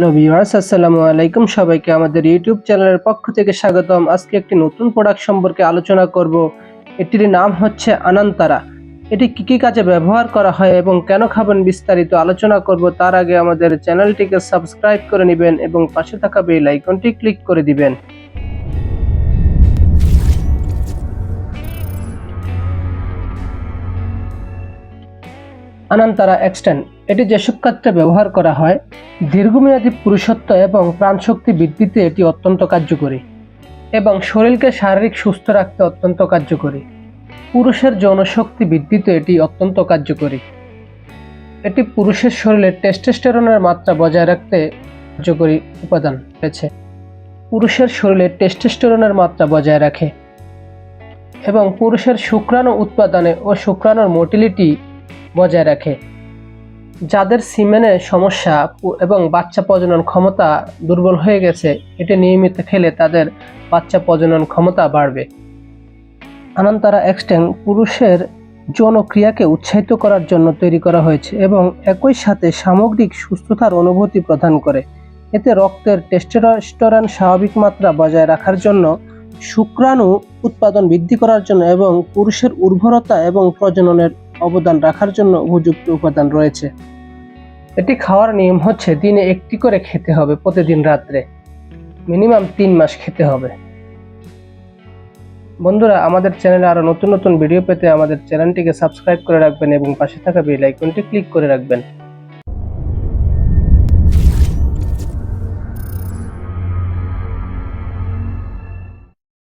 Hello viewers, আসসালামু আলাইকুম। সবাইকে আমাদের ইউটিউব চ্যানেলের পক্ষ থেকে স্বাগতম। আজকে একটি নতুন প্রোডাক্ট সম্পর্কে আলোচনা করব। এটির নাম হচ্ছে আনান্তারা। এটি কী কী কাজে ব্যবহার করা হয় এবং কেন খাবেন বিস্তারিত আলোচনা করব। তার আগে আমাদের চ্যানেলটিকে সাবস্ক্রাইব করে নেবেন এবং পাশে থাকা বেল আইকনটি ক্লিক করে দিবেন। আনান্তারা এক্সটেন্ড এটি যেসব ক্ষেত্রে ব্যবহার করা হয়, দীর্ঘমেয়াদী পুরুষত্ব এবং প্রাণশক্তি বৃদ্ধিতে এটি অত্যন্ত কার্যকরী এবং শরীরকে শারীরিক সুস্থ রাখতে অত্যন্ত কার্যকরী। পুরুষের যৌনশক্তি বৃদ্ধিতে এটি অত্যন্ত কার্যকরী। এটি পুরুষের শরীরে টেস্টোস্টেরনের মাত্রা বজায় রাখতে কার্যকরী উপাদান রয়েছে। পুরুষের শরীরে টেস্টোস্টেরনের মাত্রা বজায় রাখে এবং পুরুষের শুক্রাণু উৎপাদনে ও শুক্রাণুর মোটিলিটি বজায় রাখে। যাদের সিমেনের সমস্যা এবং বাচ্চা প্রজনন ক্ষমতা দুর্বল হয়ে গেছে, এটি নিয়মিত খেলে তাদের বাচ্চা প্রজনন ক্ষমতা বাড়বে। আনন্তারা এক্সটেন পুরুষের যৌন ক্রিয়াকে উৎসাহিত করার জন্য তৈরি করা হয়েছে এবং একই সাথে সামগ্রিক সুস্থতার অনুভূতি প্রদান করে। এতে রক্তের টেস্টোস্টেরন স্বাভাবিক মাত্রা বজায় রাখার জন্য শুক্রাণু উৎপাদন বৃদ্ধি করার জন্য এবং পুরুষের উর্বরতা এবং প্রজননের অবদান রাখার জন্য উপযুক্ত উপাদান রয়েছে। এটি খাওয়ার নিয়ম হচ্ছে দিনে একটি করে খেতে হবে প্রতিদিন রাত্রে। মিনিমাম তিন মাস খেতে হবে। বন্ধুরা, আমাদের চ্যানেলে আরও নতুন নতুন ভিডিও পেতে আমাদের চ্যানেলটিকে সাবস্ক্রাইব করে রাখবেন এবং পাশে থাকা বেল আইকনটি ক্লিক করে রাখবেন।